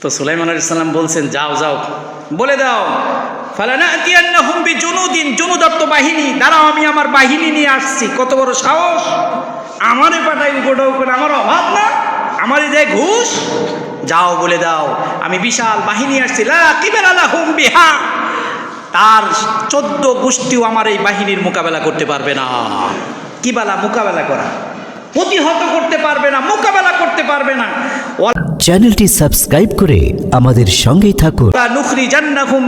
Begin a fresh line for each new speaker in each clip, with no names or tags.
তো সুলাইমান আলাইহিস সালাম বলছেন, যাও যাও। বলে দাও ফালানা আতিয়ান্নাহুম বিজুনুদিন, জুনুদত্ত বাহিনী, দাঁড়াও, আমি আমার বাহিনী নিয়ে আসছি। কত বড় সাহস। আমারে পাঠাই উপটাও করে, আমার অভাব না। আমারই দেয় ঘুষ। যাও, বলে দাও, আমি বিশাল বাহিনী আসছি। লাহুম বিহা। তার চোদ্দ গোষ্ঠীও আমার এই বাহিনীর মোকাবেলা করতে পারবে না। কি কিবালা মোকাবেলা করা। প্রতিহত করতে পারবে না, মোকাবেলা করতে পারবে না।
চ্যানেলটি সাবস্ক্রাইব করে আমাদের সঙ্গেই থাকুন।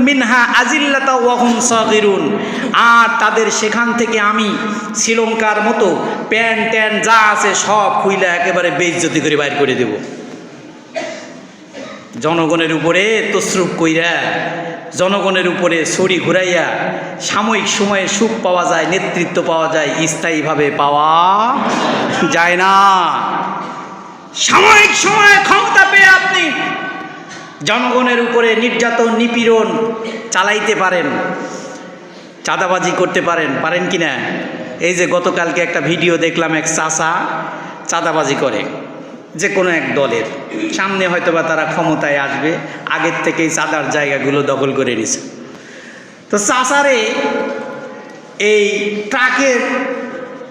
মিনহা আর তাদের সেখান থেকে আমি শ্রীলঙ্কার মতো প্যান ট্যান যা আছে সব খুইলা একেবারে বেইজ্জতি করে বাইর করে দেব। জনগণের উপরে তসরুপ কইরা, জনগণের উপরে ছড়ি ঘুরাইয়া, সাময়িক সময়ে সুখ পাওয়া যায়, নেতৃত্ব পাওয়া যায়, স্থায়ীভাবে পাওয়া যায় না। সাময়িক সময়ে ক্ষমতা পেয়ে আপনি জনগণের উপরে নির্যাতন, নিপীড়ন চালাইতে পারেন, চাঁদাবাজি করতে পারেন পারেন কি না? এই যে গতকালকে একটা ভিডিও দেখলাম এক চাষা চাঁদাবাজি করে, যে কোনো এক দলের। সামনে হয়তো বা তারা ক্ষমতায় আসবে, আগের থেকেই চাঁদার জায়গাগুলো দখল করে নিছে। তো চাষারে এই ট্রাকের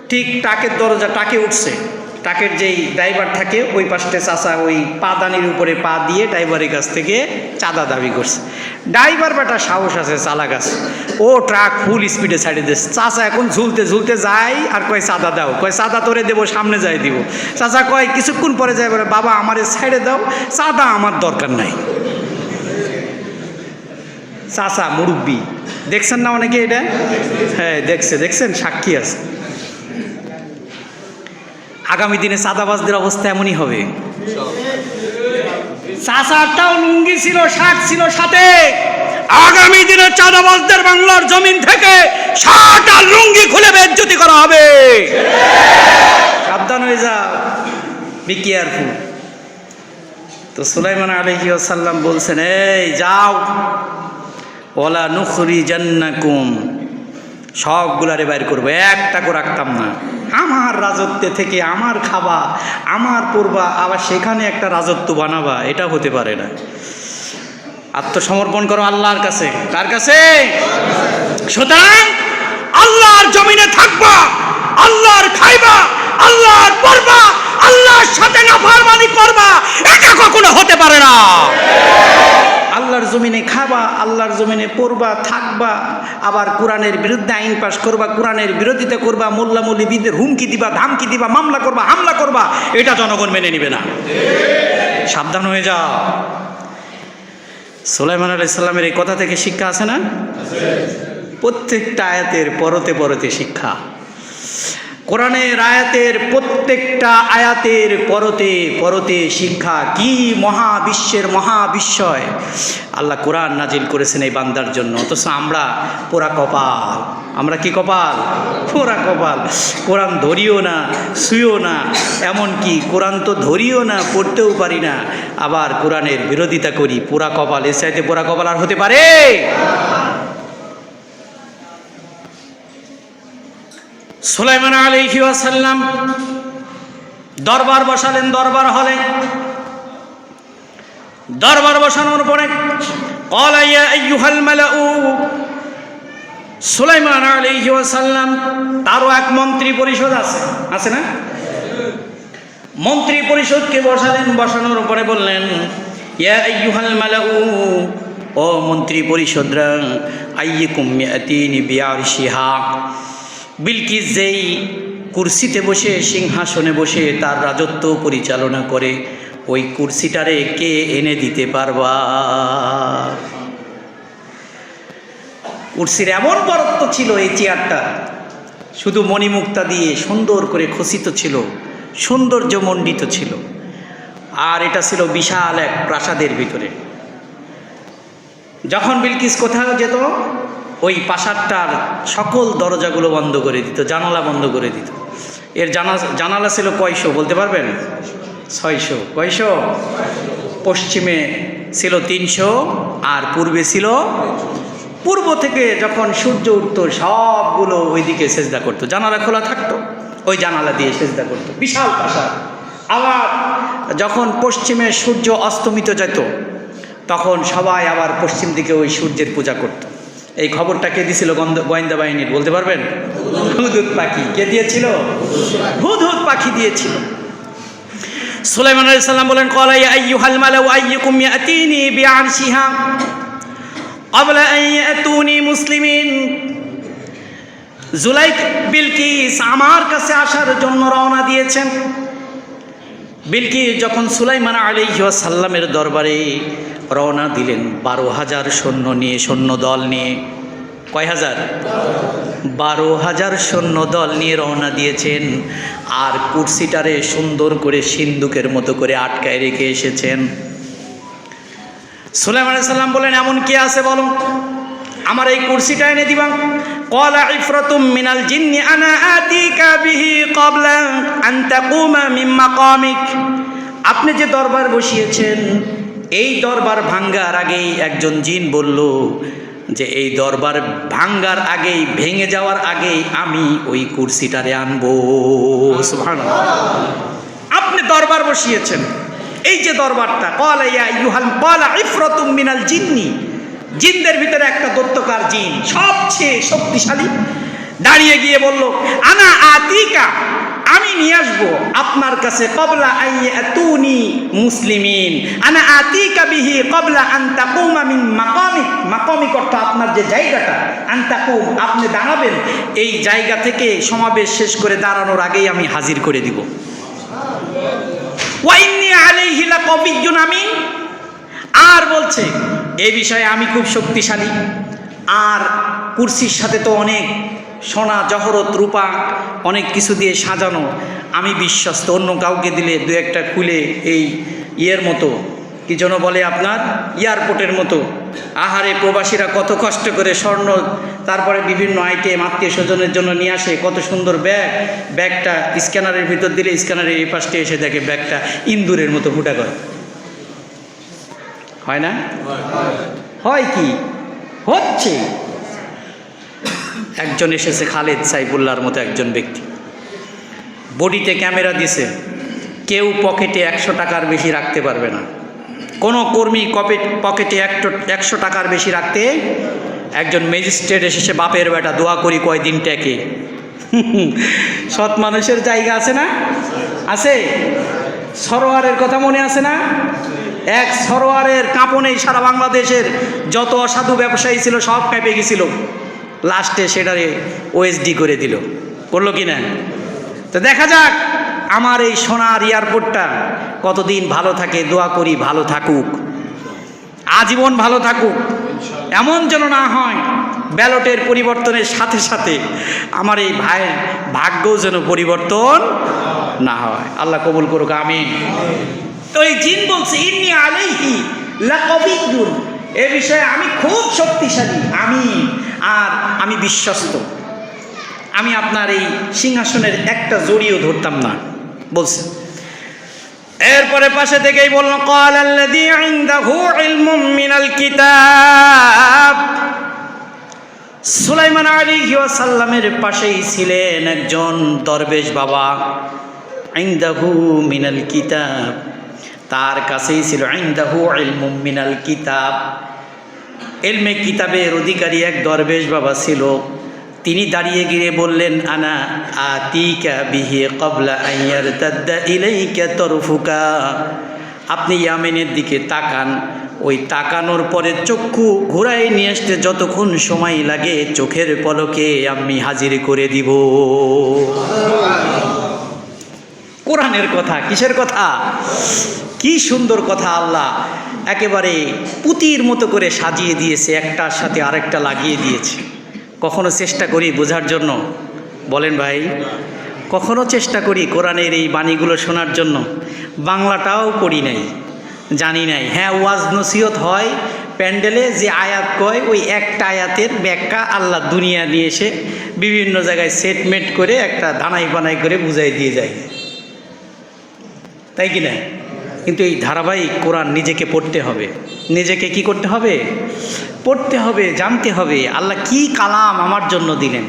ঠিক ট্রাকের দরজা টাকে উঠছে। ট্রাকের যেই ড্রাইভার থাকে, ওই পাশে চাষা ওই পাদানির উপরে পা দিয়ে ড্রাইভারের কাছ থেকে চাঁদা দাবি করছে। ড্রাইভার বেটা সাহস আছে, চালাক আছে। ও ট্রাক ফুল স্পিডে ছাড়িয়ে দিচ্ছে চাষা এখন ঝুলতে ঝুলতে যায় আর কয়, চাঁদা দাও। কয়, চাঁদা তোরে দেবো, সামনে যাই দিব। চাষা কয়, কিছুক্ষণ পরে যায় বলে, বাবা, আমার সাইডে দাও, চাঁদা আমার দরকার নাই। চাষা মুরব্বী। দেখছেন না অনেকে এটা? হ্যাঁ দেখছে, দেখছেন? সাক্ষী আছে। আগামী দিনে চাঁদাবাজদের অবস্থা এমনই হবে। চাষারটাও লুঙ্গি ছিল শাক ছিল সাথে। আগামী দিনে চাঁদাবাজদের বাংলার জমিন থেকে শাক আর লুঙ্গি খুলে বেজ্জতি করা হবে। সাবধান হয়ে যাও বি কেয়ারফুল তো সুলাইমান আলহি সাল্লাম বলছেন, এই যাও ওলা নুখরি জান্নাকুম সবগুলারে বাইর করব, একটা করে রাখতাম না। আমার রাজত্বে থেকে আমার খাবা আমার পড়বা আবার সেখানে একটা রাজত্ব বানাবা, এটা হতে পারে না। আত্মসমর্পণ করো আল্লাহর কাছে। কার কাছে? সুতরাং আল্লাহর জমিনে থাকবা, আল্লাহর খাইবা, আল্লাহর পড়বা, আল্লাহর সাথে নাফরমানি করবা এটা কখনো হতে পারে না। জমিনে খাবা, আল্লাহর জমিনে পড়বা, থাকবা, আবার কোরআনের বিরুদ্ধে আইন পাশ করবা, কোরআনের বিরোধিতা করবা মোল্লা মৌলিবিদের হুমকি দিবা, ধামকি দিবা, মামলা করবা, হামলা করবা, এটা জনগণ মেনে নিবে না। সাবধান হয়ে যাও। সুলাইমান আলাইসাল্লামের এই কথা থেকে শিক্ষা আছে না? প্রত্যেকটা আয়াতের পরতে পরতে শিক্ষা। কোরআনের আয়াতের প্রত্যেকটা আয়াতের পরতে পরতে শিক্ষা কি মহাবিশ্বের মহাবিশ্বয়? আল্লাহ কোরআন নাজিল করেছেন এই বান্দার জন্য। অথচ আমরা পোড়া কপাল। আমরা কি কপাল? পোড়া কপাল। কোরআন ধরিও না, শুইও না। এমন কি কোরআন তো ধরিও না, পড়তেও পারি না। আবার কোরআনের বিরোধিতা করি। পোড়া কপাল, এর চাইতে পোড়া কপাল আর হতে পারে? সুলাইমান আলী আসাল্লাম দরবার বসালেন, দরবার হলে। দরবার বসানোর পরে সুলাইমান আলী আসাল্লাম তারও এক মন্ত্রী পরিষদ আছে। আছে না? মন্ত্রী পরিষদকে বসালেন, বসানোর পরে বললেন ও মন্ত্রী পরিষদরা আইয়ে কুম্যাতিনি বিয়ার শিহা বিলকিস যেই কুর্সিতে বসে, সিংহাসনে বসে তার রাজত্ব পরিচালনা করে, ওই কুর্সিটারে কে এনে দিতে পারবা? কুর্সির এমন বরত্ব ছিল এই চেয়ারটা, শুধু মণিমুক্তা দিয়ে সুন্দর করে খসিত ছিল, সৌন্দর্য মণ্ডিত ছিল। আর এটা ছিল বিশাল এক প্রাসাদের ভিতরে। যখন বিলকিস কোথাও যেত ওই প্রাসাদটার সকল দরজাগুলো বন্ধ করে দিত, জানালা বন্ধ করে দিত। এর জানা, জানালা ছিল কয়শো বলতে পারবেন? ছয়শো। কয়শো? পশ্চিমে ছিল তিনশো আর পূর্বে ছিল পূর্ব থেকে যখন সূর্য উঠত, সবগুলো ওইদিকে সেজদা করতো। জানালা খোলা থাকতো, ওই জানালা দিয়ে সেজদা করতো। বিশাল প্রাসাদ আবার যখন পশ্চিমে সূর্য অস্তমিত যেত, তখন সবাই আবার পশ্চিম দিকে ওই সূর্যের পূজা করত। এই খবরটা কে দিছিল গোয়েন্দা বাহিনীর, বলতে পারবেন? হুদহুদ পাখি। কে দিয়েছিল? হুদহুদ পাখি দিয়েছিল। সুলাইমান আলাইহিস সালাম বলেন ক্বালা ইয়া আইয়ুহাল মালাউ আইয়ুকুম ইয়াতিনি বিআরশিহা ক্বাবলা আন ইয়াতুনি মুসলিমিন। জুলাইক বিলকিস আমার কাছে আসার জন্য রওনা দিয়েছেন। বিলকিস যখন সুলাইমান আলাইসাল্লামের দরবারে রওনা দিলেন, বারো হাজার সৈন্য নিয়ে, সৈন্য দল নিয়ে, কয় হাজার? বারো হাজার সৈন্য দল নিয়ে রওনা দিয়েছেন আর কুর্সিটারে সুন্দর করে সিন্দুকের মতো করে আটকায় রেখে এসেছেন। সুলাইমান সাল্লাম বলেন, এমন কি আছে বলো? আমার এই কুর্সিটা এনে দিবা। কলা ইফরাতুম মিনাল জিন্নি আনা আতিকা বিহি ক্বাবলা আন তাকুমা মিন মাকামিক আপনি যে দরবার বসিয়েছেন এই দরবার ভাঙ্গার আগেই একজন জিন বলল যে এই দরবার ভাঙ্গার আগেই ভেঙে যাওয়ার আগেই আমি ওই কুর্সিটারে আনব। আপনি দরবার বসিয়েছেন। এই যে দরবারটা কলা ইয়া ইউহাল কলা ইফরতুম মিনাল জিন্নি। জিনদের ভিতরে একটা দত্তকার জিন, সবচেয়ে শক্তিশালী, দাঁড়িয়ে গিয়ে বলল, আনা আতিকা, আমি নিয়ে আসব আপনার কাছে কবলা আইয়াতুনি মুসলিমিন। আনা আতিকা বিহি কবলা আন তাকুমা মিন মাকামিক মাকামিক অর্থ আপনার যে জায়গাটা আন তাকুম আপনি দাঁড়াবেন, এই জায়গা থেকে সমাবেশ শেষ করে দাঁড়ানোর আগেই আমি হাজির করে দিব। ওয়াইন্নি আলাইহি লাকাবিয়্যুন আমিন। আর বলছে এই বিষয়ে আমি খুব শক্তিশালী। আর কুরসির সাথে তো অনেক সোনা, জহরত, রূপা, অনেক কিছু দিয়ে সাজানো। আমি বিশ্বস্ত, অন্য কাউকে দিলে দু একটা খুলে এই ইয়ের মতো। কি যেন বলে আপনার? এয়ারপোর্টের মতো। আহারে, প্রবাসীরা কত কষ্ট করে স্বর্ণ, তারপরে বিভিন্ন আইটেম আত্মীয় স্বজনের জন্য নিয়ে আসে। কত সুন্দর ব্যাগ। ব্যাগটা স্ক্যানারের ভিতর দিলে স্ক্যানারের এই পাশে এসে দেখে ব্যাগটা ইন্দুরের মতো ফুটা করে। হয় না? হয় কি? হচ্ছে। একজন এসেছে খালেদ সাইফুল্লাহর মতো একজন ব্যক্তি। বডিতে ক্যামেরা দিছে। কেউ পকেটে একশো টাকার বেশি রাখতে পারবে না। কোনো কর্মী কপেট পকেটে একশো টাকার বেশি রাখতে একজন ম্যাজিস্ট্রেট এসেছে বাপের বেটা দোয়া করি কয়দিন ট্যাকে সৎ মানুষের জায়গা আছে না? আছে। সরোয়ারের কথা মনে আছে না? এক সরোয়ারের কাঁপনেই সারা বাংলাদেশের যত অসাধু ব্যবসায়ী ছিল, সব কেঁপে গেছিল। লাস্টে সেটারে ওএসডি করে দিল। করল কি না তো দেখা যাক আমার এই সোনার এয়ারপোর্টটা কতদিন ভালো থাকে, দোয়া করি ভালো থাকুক। আজীবন ভালো থাকুক। এমন যেন না হয় ব্যালটের পরিবর্তনের সাথে সাথে আমার এই ভাইয়ের ভাগ্যও যেন পরিবর্তন না হয়। আল্লাহ কবুল করুক আমি তো এই জিন বলছে, ইন্নি আলাইহি লাকবিদুন এ বিষয়ে আমি খুব শক্তিশালী, আমি আর আমি বিশ্বস্ত। আমি আপনার এই সিংহাসনের একটা জড়িও ধরতাম না, বলছে। এরপরে পাশে থেকেই বলল কল আল্লাযী ইনদাহু ইলমুম মিনাল কিতাব। সুলাইমান আলাইহি ওয়াসাল্লামের পাশেই ছিলেন একজন দরবেশ বাবা। ইনদাহু মিনাল কিতাব। তার কাছেই ছিল আইন্দাহু মিনাল কিতাব। এলমে কিতাবের অধিকারী এক দরবেশ বাবা ছিল। তিনি দাঁড়িয়ে গিয়ে বললেন, আনা আতিকা বিহে কবলা আইয়ার তাদ্দা ইলাইকা তরফুকা। আপনি ইয়ামেনের দিকে তাকান। ওই তাকানোর পরে চক্ষু ঘুরাই নিয়ে আসতে যতক্ষণ সময় লাগে চোখের পলকে আমি হাজির করে দিব। কোরআনের কথা, কিসের কথা? কি সুন্দর কথা আল্লাহ একেবারে পুতির মতো করে সাজিয়ে দিয়েছে, একটার সাথে আরেকটা লাগিয়ে দিয়েছে। কখনো চেষ্টা করি বোঝার জন্য? বলেন ভাই, কখনো চেষ্টা করি কোরআনের এই বাণীগুলো শোনার জন্য? বাংলাটাও করি নাই, জানি নাই। হ্যাঁ ওয়াজ নসিহত হয়, প্যান্ডেলে যে আয়াত কয়, ওই একটা আয়াতের ব্যাখ্যা আল্লাহ দুনিয়া নিয়ে এসে বিভিন্ন জায়গায় সেটমেন্ট করে একটা ধানাই বানাই করে বুঝাই দিয়ে যায়। তাই কি না? কিন্তু এই ধারাবাহিক কোরআন নিজেকে পড়তে হবে। নিজেকে কি করতে হবে? পড়তে হবে, জানতে হবে, আল্লাহ কি কালাম আমার জন্য দিলেন।